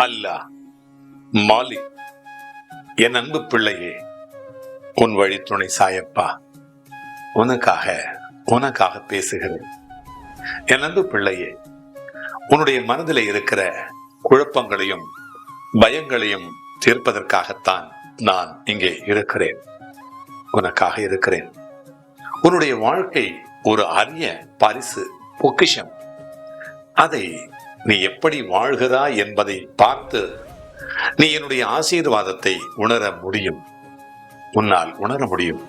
அல்லாஹ் மாலிக் என் அன்பு பிள்ளையே உன் வழித்துணை சாயப்பா. உனக்காக உனக்காக பேசுகிறேன். என் அன்பு பிள்ளையே உன்னுடைய மனதில் இருக்கிற குழப்பங்களையும் பயங்களையும் தீர்ப்பதற்காகத்தான் நான் இங்கே இருக்கிறேன். உனக்காக இருக்கிறேன். உன்னுடைய வாழ்க்கை ஒரு அரிய பரிசு பொக்கிஷம். அதை நீ எப்படி வாழ்கிறாய் என்பதை பார்த்து நீ என்னுடைய ஆசீர்வாதத்தை உணர முடியும். உன்னால் உணர முடியும்.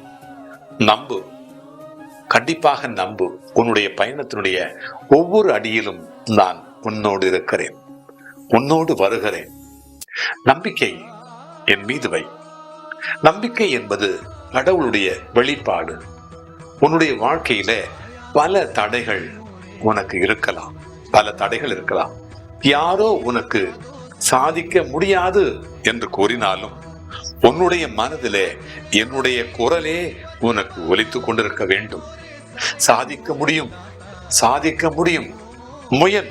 நம்பு. கண்டிப்பாக நம்பு. உன்னுடைய பயணத்தினுடைய ஒவ்வொரு அடியிலும் நான் உன்னோடு இருக்கிறேன். உன்னோடு வருகிறேன். நம்பிக்கை என் மீது வை. நம்பிக்கை என்பது கடவுளுடைய வெளிப்பாடு. உன்னுடைய வாழ்க்கையில பல தடைகள் உனக்கு இருக்கலாம். பல தடைகள் இருக்கலாம். யாரோ உனக்கு சாதிக்க முடியாது என்று கூறினாலும் உன்னுடைய மனதிலே என்னுடைய குரலே உனக்கு ஒலித்துக் கொண்டிருக்க வேண்டும். சாதிக்க முடியும் சாதிக்க முடியும். முயன்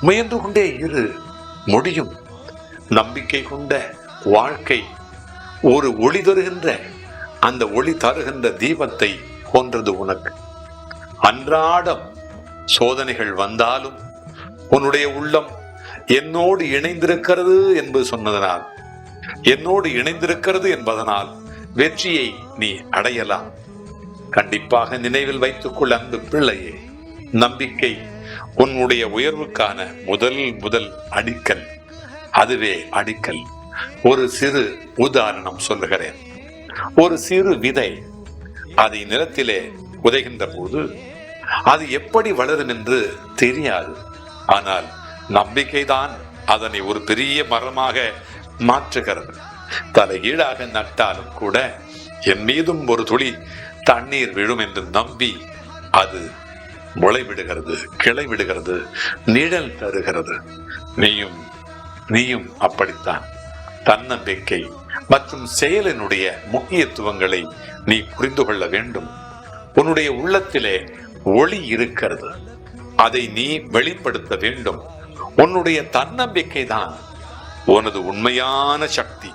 முயன்று கொண்டே இரு. முடியும். நம்பிக்கை கொண்ட வாழ்க்கை ஒரு ஒளி தருகின்ற அந்த ஒளி தருகின்ற தீபத்தை போன்றது உனக்கு. அன்றாடம் சோதனைகள் வந்தாலும் உன்னுடைய உள்ளம் என்னோடு இணைந்திருக்கிறது என்பது சொன்னதனால் என்னோடு இணைந்திருக்கிறது என்பதனால் வெற்றியை நீ அடையலாம். கண்டிப்பாக நினைவில் வைத்துக்கொள் அன்பு பிள்ளையே. நம்பிக்கை உன்னுடைய உயர்வுக்கான முதல் முதல் அடிக்கல். அதுவே அடிக்கல். ஒரு சிறு உதாரணம் சொல்லுகிறேன். ஒரு சிறு விதை அதை நிலத்திலே உதைகின்ற போது அது எப்படி வளரும் என்று தெரியாது. ஆனால் நம்பிக்கைதான் அதனை ஒரு பெரிய மரமாக மாற்றுகிறது. தலைகீழாக நட்டாலும் கூட என் மீதும் ஒரு துளி தண்ணீர் விழும் என்று நம்பி அது முளை விடுகிறது கிளை விடுகிறது நிழல் தருகிறது. நீயும் நீயும் அப்படித்தான். தன்னம்பிக்கை மற்றும் செயலினுடைய முக்கியத்துவங்களை நீ புரிந்து கொள்ள வேண்டும். உன்னுடைய உள்ளத்திலே ஒளி இருக்கிறது. அதை நீ வெளிப்படுத்த வேண்டும். உன்னுடைய தன்னம்பிக்கை தான் உனது உண்மையான சக்தி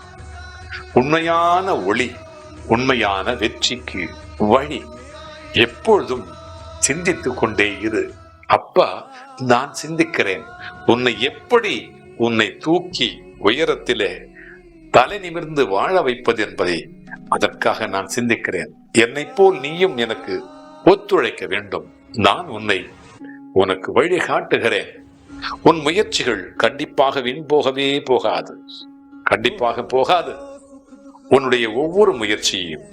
உண்மையான ஒளி உண்மையான வெற்றிக்கு வழி. எப்பொழுதும் சிந்தித்துக் கொண்டே இரு. அப்பா நான் சிந்திக்கிறேன். உன்னை எப்படி உன்னை தூக்கி உயரத்திலே தலை நிமிர்ந்து வாழ வைப்பது என்பதை அதற்காக நான் சிந்திக்கிறேன். என்னை போல் நீயும் எனக்கு ஒத்துழைக்க வேண்டும். நான் உன்னை உனக்கு வழி காட்டுகிறேன். உன் முயற்சிகள் கண்டிப்பாக வீண் போகவே போகாது. கண்டிப்பாக போகாது. உன்னுடைய ஒவ்வொரு முயற்சியையும்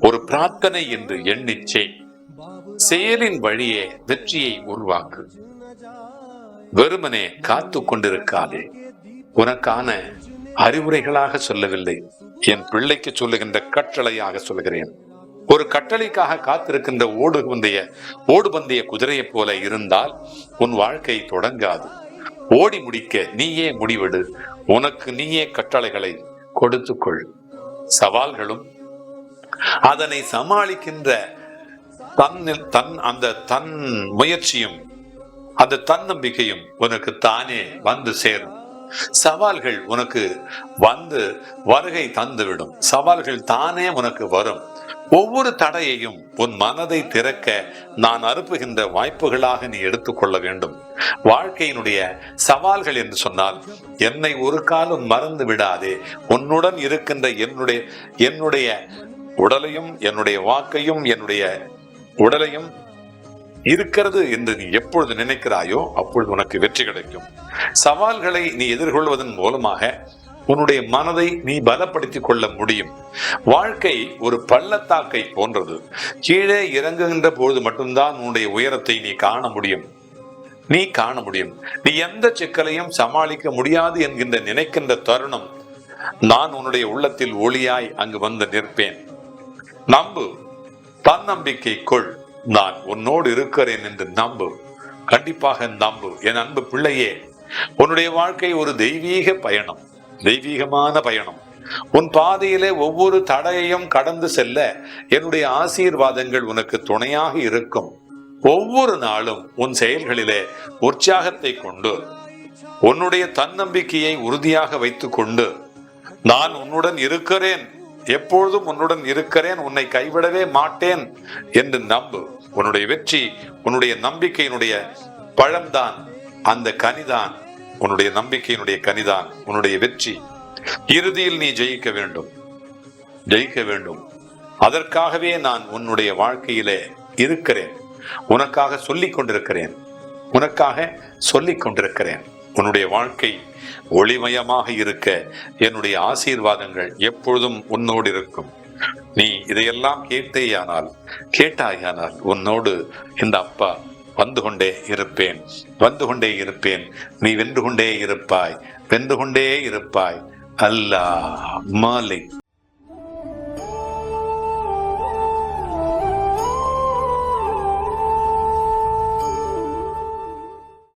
ஒரு பிரார்த்தனை என்று எண்ணிச்சே. செயலின் வழியே வெற்றியை உருவாக்கு. வெறுமனே காத்து கொண்டிருக்காதே. உனக்கான அறிவுரைகளாக சொல்லவில்லை. என் பிள்ளைக்கு சொல்லுகின்ற கட்டளையாக சொல்கிறேன் ஒரு கட்டளைக்காக காத்திருக்கின்ற ஓடு பந்தய ஓடு பந்தய குதிரையைப் போல இருந்தால் உன் வாழ்க்கை தொடங்காது. ஓடி முடிக்க நீயே முடிவெடு. உனக்கு நீயே கட்டளைகளை கொடுத்துக்கொள். சவால்களும் அதனை சமாளிக்கின்ற தன்னில் தன் அந்த தன் முயற்சியும் அந்த தன்னம்பிக்கையும் உனக்கு தானே வந்து சேரும். சவால்கள் உனக்கு வந்து வருகை தந்துவிடும். சவால்கள் தானே உனக்கு வரும். ஒவ்வொரு தடையையும் உன் மனதை திறக்க நான் அனுப்புகின்ற வாய்ப்புகளாக நீ எடுத்துக்கொள்ள வேண்டும். வாழ்க்கையினுடைய சவால்கள் என்று சொன்னால் என்னை ஒரு காலம் மறந்து விடாதே. உன்னுடன் இருக்கின்ற என்னுடைய என்னுடைய உடலையும் என்னுடைய வாக்கையும் என்னுடைய உடலையும் இருக்கிறது என்று நீ எப்பொழுது நினைக்கிறாயோ அப்பொழுது உனக்கு வெற்றி கிடைக்கும். சவால்களை நீ எதிர்கொள்வதன் மூலமாக உன்னுடைய மனதை நீ பலப்படுத்திக் கொள்ள முடியும். வாழ்க்கை ஒரு பள்ளத்தாக்கை போன்றது. கீழே இறங்குகின்ற பொழுது மட்டும்தான் உன்னுடைய உயரத்தை நீ காண முடியும். நீ காண முடியும். நீ எந்த சிக்கலையும் சமாளிக்க முடியாது என்கின்ற நினைக்கின்ற தருணம் நான் உன்னுடைய உள்ளத்தில் ஒளியாய் அங்கு வந்து நிற்பேன். நம்பு. தன்னம்பிக்கை கொள் நான் உன்னோடு இருக்கிறேன் என்று நம்பு. கண்டிப்பாக நம்பு. என் அன்பு பிள்ளையே உன்னுடைய வாழ்க்கை ஒரு தெய்வீக பயணம். தெய்வீகமான பயணம். உன் பாதையிலே ஒவ்வொரு தடையையும் கடந்து செல்ல என்னுடைய ஆசீர்வாதங்கள் உனக்கு துணையாக இருக்கும். ஒவ்வொரு நாளும் உன் செயல்களிலே உற்சாகத்தை கொண்டு உன்னுடைய தன்னம்பிக்கையை உறுதியாக வைத்துக்கொண்டு நான் உன்னுடன் இருக்கிறேன் எப்பொழுதும் உன்னுடன் இருக்கிறேன் உன்னை கைவிடவே மாட்டேன் என்று நம்பு. உன்னுடைய வெற்றி உன்னுடைய நம்பிக்கையினுடைய பழம்தான் அந்த கனிதான் உன்னுடைய நம்பிக்கையினுடைய கனிதான் உன்னுடைய வெற்றி. இறுதியில் நீ ஜெயிக்க வேண்டும். ஜெயிக்க வேண்டும். அதற்காகவே நான் உன்னுடைய வாழ்க்கையிலே இருக்கிறேன். உனக்காக சொல்லிக் கொண்டிருக்கிறேன். உனக்காக சொல்லிக் கொண்டிருக்கிறேன். உன்னுடைய வாழ்க்கை ஒளிமயமாக இருக்க என்னுடைய ஆசீர்வாதங்கள் எப்பொழுதும் உன்னோடு இருக்கும். நீ இதையெல்லாம் கேட்டேயானால் கேட்டாயானால் உன்னோடு இந்த அப்பா வந்து கொண்டே இருப்பேன். வந்து கொண்டே இருப்பேன். நீ வென்று கொண்டே இருப்பாய். வென்று கொண்டே இருப்பாய். அல்லாஹ் மாலிக்.